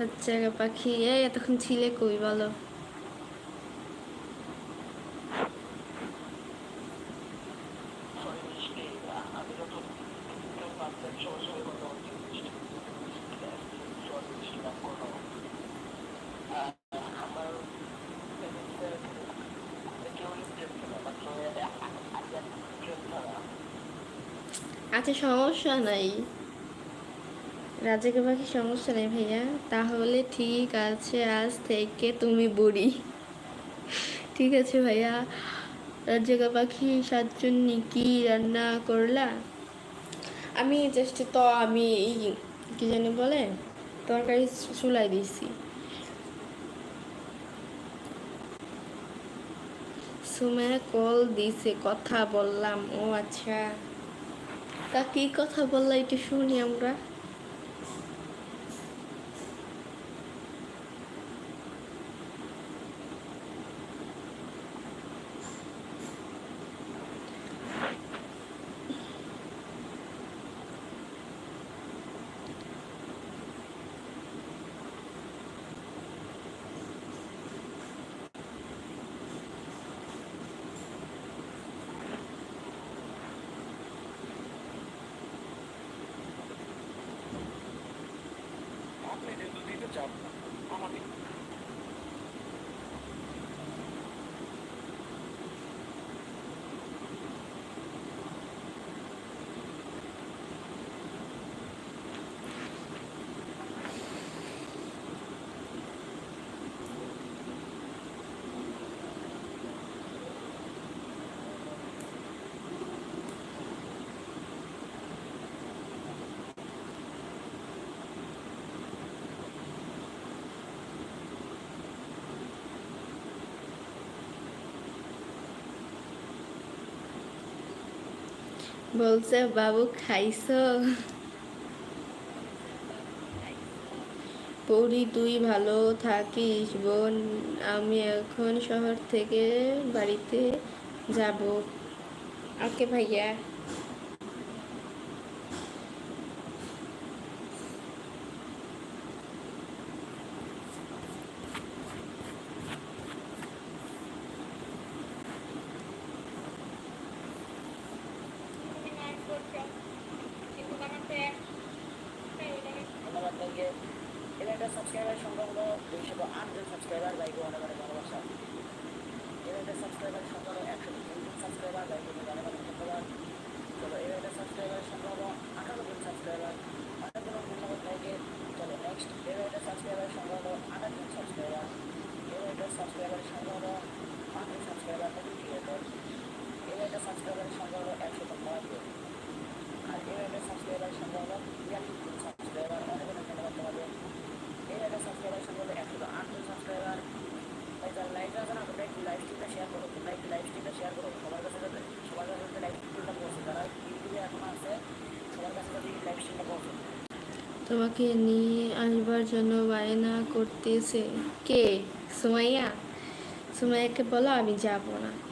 আচ্ছা পাখি এই এতক্ষণ ছিলে কই বলো? আচ্ছা সমস্যা নাই। রাজাকে পাখি সমস্যা নেই ভাইয়া। তাহলে ঠিক আছে, আজ থেকে তুমি বুড়ি। ঠিক আছে ভাইয়া। রাজাকা পাখি সাতজন্যি কি রান্না করলা। আমি জাস্ট তো আমি এই কি জানি বলে, তরকারি চুলাই দিয়েছি। সুমায়া কল দিছে, কথা বললাম। ও আচ্ছা। তা কি কথা বললা, একটু শুনি আমরা। না আমাকে বলছে, বাবু, খাইছো? পড়ি তুই ভালো থাকিস, বোন। আমি এখন শহর থেকে বাড়িতে যাব। আকে ভাইয়া। এবার একটা সাবস্ক্রাইবার সংখ্যা হলো দুইশো আটজন সাবস্ক্রাইবার ভাইকে অনেক অনেক ভালোবাসা। একটা সাবস্ক্রাইবার সংখ্যা হলো একশো তিনজন সাবস্ক্রাইবার ভাইকে অনেক অনেক ধন্যবাদ চলো একটা সাবস্ক্রাইবার সংখ্যা হলো আঠারো জন সাবস্ক্রাইবার অনেক অনেক ধন্যবাদ ভাইকে চলো নেক্সট একটা সাবস্ক্রাইবার সংখ্যা হলো আঠাশ জন সাবস্ক্রাইবার একটা সাবস্ক্রাইবার সংখ্যা হলো পাঁচ সাবস্ক্রাইবার থাকি ক্রিয়েটর এবার একটা তোমাকে নিয়ে আসবার জন্য বায়না করতেছে। কে? সুমাইয়া? সুমাইয়াকে বলো আমি যাব না।